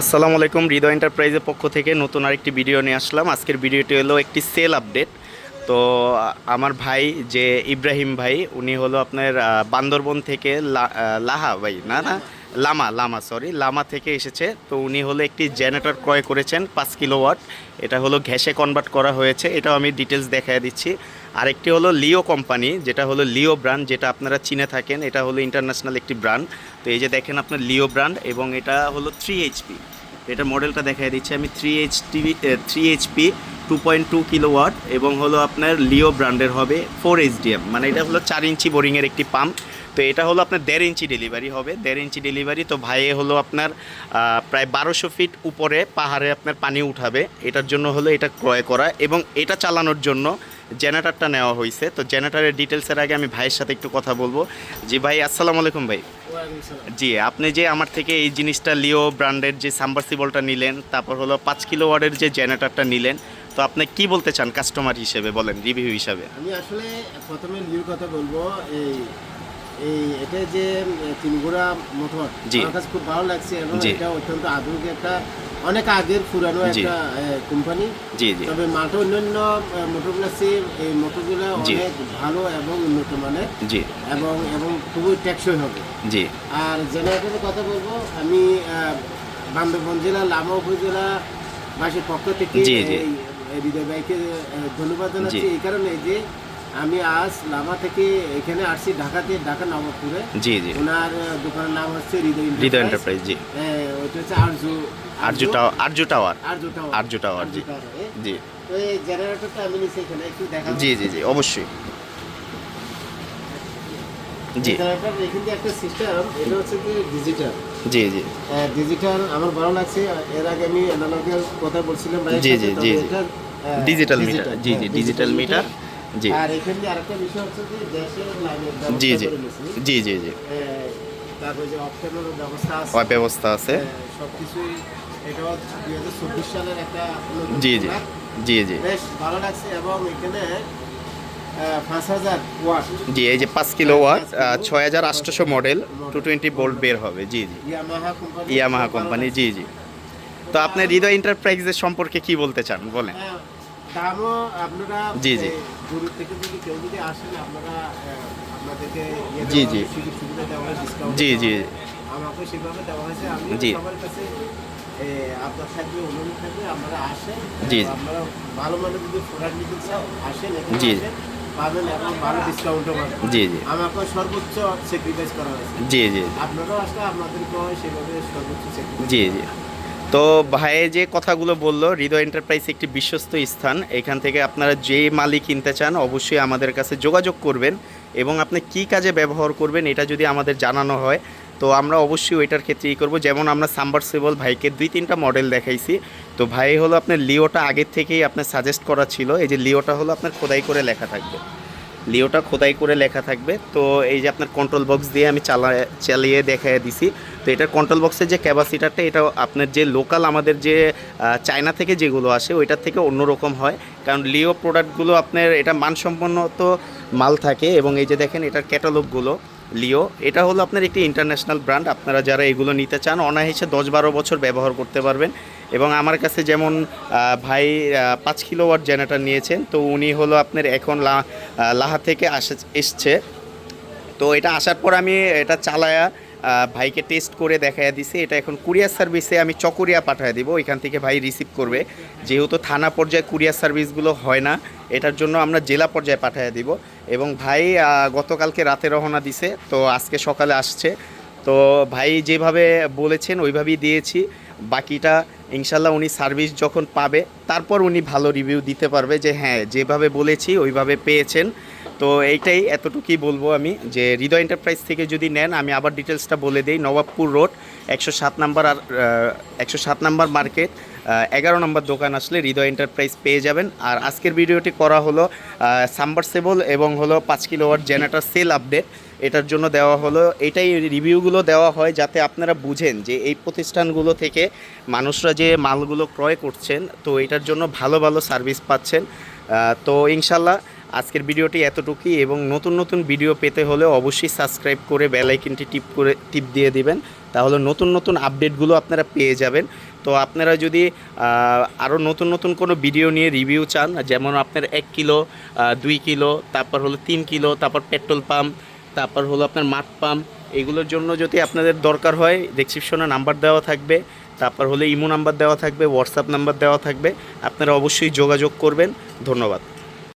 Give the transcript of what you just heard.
আসসালামু আলাইকুম, হৃদয় এন্টারপ্রাইজের পক্ষ থেকে নতুন আরেকটি ভিডিও নিয়ে আসলাম। আজকের ভিডিওটি হলো একটি সেল আপডেট। তো, আমার ভাই যে ইব্রাহিম ভাই, উনি হলো আপনার বান্দরবন থেকে লাহা ভাই, না না? লামা লামা সরি লামা থেকে এসেছে। তো, উনি হলো একটি জেনারেটর ক্রয় করেছেন পাঁচ কিলো ওয়াট এটা হলো ঘ্যাসে কনভার্ট করা হয়েছে। এটাও আমি ডিটেলস দেখায় দিচ্ছি। আরেকটি হলো লিও কোম্পানি যেটা হলো লিও ব্র্যান্ড যেটা আপনারা চিনে থাকেন, এটা হলো ইন্টারন্যাশনাল একটি ব্র্যান্ড তো এই যে দেখেন আপনার লিও ব্র্যান্ড এবং এটা হলো থ্রি এইচপি এটা মডেলটা দেখাই দিচ্ছি আমি three H TV three HP two point two kilowatt এবং হলো আপনার লিও ব্র্যান্ডের হবে ফোর এইচডিএম মানে এটা হলো চার ইঞ্চি বোরিংয়ের একটি পাম্প তো এটা হলো আপনার দেড় ইঞ্চি ডেলিভারি হবে, দেড় ইঞ্চি ডেলিভারি তো ভাইয়ে হলো আপনার প্রায় বারোশো ফিট উপরে পাহাড়ে আপনার পানি উঠাবে। এটার জন্য হলো এটা ক্রয় করা এবং এটা চালানোর জন্য জেনারেটারটা নেওয়া হয়েছে তো জেনারেটারের ডিটেলসের আগে আমি ভাইয়ের সাথে একটু কথা বলব। জি ভাই আসসালামু আলাইকুম ভাই। জি আপনি যে আমার থেকে এই জিনিসটা লিও ব্র্যান্ডের যে সাম্বারসিবলটা নিলেন তারপর হলো পাঁচ কিলো ওয়ার্ডের যে জেনারেটারটা নিলেন তো আপনি কি বলতে চান কাস্টমার হিসেবে বলেন রিভিউ হিসাবে? আমি আসলে প্রথমে লিওর কথা বলব এই এই এটা যে তিনগুড়া মোটর। আমার কাছে খুব ভালো লাগছে এবং এটা অত্যন্ত আধুনিক একটা অনেক আগের পুরানো একটা কোম্পানি। জি জি। তবে মালটা অন্যান্য মোটরগুলো এই মোটরগুলো অনেক ভালো এবং উন্নত মানের জি। এবং এবং খুবই টেকসই হবে। জি। আর জেনারেটরের কথা বলব আমি বান্দরবন জেলা লামা উপজেলা বাসীর পক্ষ থেকে। হৃদয় ভাইকে ধন্যবাদ জানাচ্ছি। এই কারণে যে আমি আজ লামা থেকে এখানে আসছি ঢাকাতে ঢাকা নবাবপুরে। জি জি। ওনার দোকানের নাম হচ্ছে হৃদয় হৃদয় এন্টারপ্রাইজ জি। হ্যাঁ, ওটা হচ্ছে Arzu Arzu tower Arzu tower. Arzu tower. Arzu tower, জি। জি। তো এই জেনারেটরটা আমি নিচ্ছি এখানে একটু দেখা জি জি জি অবশ্যই। জি। জেনারেটর এখান দিয়ে একটা সিস্টেম এটা হচ্ছে কি ডিজিটাল জি জি। ডিজিটাল আমার ভালো লাগছে এর আগে আমি অ্যানালগের কথা বলছিলাম জি, জি, জি, ডিজিটাল মিটার জি জি হ্যাঁ, ডিজিটাল মিটার জি। আর এখানে আরেকটা বিষয় হচ্ছে যে গ্যাসের লাইনের জি জি। জি জি জি। তারপরে যে ব্যবস্থা আছে। ব্যবস্থা আছে। সবকিছুই এটাও দুই হাজার চব্বিশ সালের একটা জি জি। জি জি। বেশ ভালো লাগছে এবং এখানে জি এই যে পাঁচ কিলো ওয়াট ছয় হাজার আটশোশো মডেল টু টোয়েন্টি বোল্ট বের হবে। জি জি। Yamaha company. জি জি। তো আপনি হৃদয় এন্টারপ্রাইজের সম্পর্কে কি বলতে চান? বলেন। হ্যাঁ, দামও আপনারা জি, জি। দূর থেকে যদি কেউ যদি আসেন আপনারা আপনাদেরকে ইয়ে জি, জি। সুবিধা দেওয়া হয় ডিসকাউন্ট জি, জি। আমাকে সেভাবে দেওয়া হয়েছে আমি। সবার কাছে আপনার থাকবে অনুরোধ থাকবে আপনারা আসেন জি, জি। আপনারা ভালো মানের যদি প্রোডাক্ট নিতে চাও আসেন জি। পাবেন এবং ভালো ডিসকাউন্টও পাবেন জি জি আমাকে সর্বোচ্চ স্যাক্রিফাইস করা হয়েছে জি জি আপনারাও আসলে আপনাদেরকেও সেভাবে সর্বোচ্চ স্যাক্রিফাইস জি জি তো ভাইয়ে যে কথাগুলো বলল, হৃদয় এন্টারপ্রাইজ একটি বিশ্বস্ত স্থান। এখান থেকে আপনারা যে মালই কিনতে চান, অবশ্যই আমাদের কাছে যোগাযোগ করবেন এবং আপনি কি কাজে ব্যবহার করবেন এটা যদি আমাদের জানানো হয়, তো আমরা অবশ্যই ওইটার ক্ষেত্রে ই করব। যেমন আমরা সাম্বারসেবল ভাইকে দুই তিনটা মডেল দেখাইছি। তো ভাই হলো আপনার লিওটা আগের থেকেই আপনার সাজেস্ট করা ছিল, এই যে লিওটা হলো আপনার খোদাই করে লেখা থাকবে। লিওটা খোদাই করে লেখা থাকবে। তো এই যে আপনার কন্ট্রোল বক্স দিয়ে আমি চালা চালিয়ে দেখায় দিছি। তো এটার কন্ট্রোল বক্সের যে ক্যাপাসিটারটা এটা আপনার যে লোকাল আমাদের যে চায়না থেকে যেগুলো আসে, ওইটার থেকে অন্যরকম হয়। কারণ লিও প্রোডাক্টগুলো আপনার, এটা মানসম্পন্ন তো মাল থাকে এবং এই যে দেখেন এটার ক্যাটালগুলো লিও এটা হলো আপনার একটি ইন্টারন্যাশনাল ব্র্যান্ড আপনারা যারা এগুলো নিতে চান, অনায়াসে দশ বারো বছর ব্যবহার করতে পারবেন। এবং আমার কাছে যেমন ভাই পাঁচ কিলো ওয়াট জেনারেটর নিয়েছেন, তো উনি হলো আপনার এখন লাহা থেকে আসে, এসছে। তো এটা আসার পর আমি এটা চালায়া ভাইকে টেস্ট করে দেখাইয়া দিছি। এটা এখন কুরিয়ার সার্ভিসে আমি চকরিয়া পাঠিয়ে দিব। ওইখান থেকে ভাই রিসিভ করবে। যেহেতু থানা পর্যায়ে কুরিয়ার সার্ভিসগুলো হয় না, এটার জন্য আমরা জেলা পর্যায়ে পাঠিয়ে দিব। এবং ভাই গতকালকে রাতে রওনা দিছে, তো আজকে সকালে আসছে। তো ভাই যেভাবে বলেছেন, ওইভাবেই দিয়েছি। বাকিটা ইনশাল্লাহ উনি সার্ভিস যখন পাবে, তারপর উনি ভালো রিভিউ দিতে পারবে যে হ্যাঁ যেভাবে বলেছি, ওইভাবে পেয়েছেন। তো এইটাই এতটুকুই বলব আমি যে হৃদয় এন্টারপ্রাইজ থেকে যদি নেন, আমি আবার ডিটেলসটা বলে দিই। নবাবপুর রোড, একশো সাত নাম্বার আর একশো সাত নাম্বার মার্কেট এগারো নম্বর দোকান আসলে হৃদয় এন্টারপ্রাইজ পেয়ে যাবেন। আর আজকের ভিডিওটি করা হলো সাম্বারসেবল এবং হলো পাঁচ kilowatt generator sale update. এটার জন্য দেওয়া হলো, এটাই রিভিউগুলো দেওয়া হয় যাতে আপনারা বুঝেন যে এই প্রতিষ্ঠানগুলো থেকে মানুষরা যে মালগুলো ক্রয় করছেন, তো এটার জন্য ভালো ভালো সার্ভিস পাচ্ছেন। তো ইনশাল্লাহ আজকের ভিডিওটি এতটুকুই এবং নতুন নতুন ভিডিও পেতে হলে অবশ্যই সাবস্ক্রাইব করে বেল আইকনটি টিপ করে টিপ দিয়ে দিবেন। তাহলে নতুন নতুন আপডেটগুলো আপনারা পেয়ে যাবেন। তো আপনারা যদি আরও নতুন নতুন কোনো ভিডিও নিয়ে রিভিউ চান, যেমন আপনার এক কিলো দুই কিলো, তারপর হলো তিন কিলো, তারপর পেট্রোল পাম্প, তারপর হলো আপনার মাঠ পাম্প, এগুলোর জন্য যদি আপনাদের দরকার হয় ডেসক্রিপশনে নাম্বার দেওয়া থাকবে, তারপর হলে ইমো নাম্বার দেওয়া থাকবে হোয়াটসঅ্যাপ নাম্বার দেওয়া থাকবে, আপনারা অবশ্যই যোগাযোগ করবেন। ধন্যবাদ।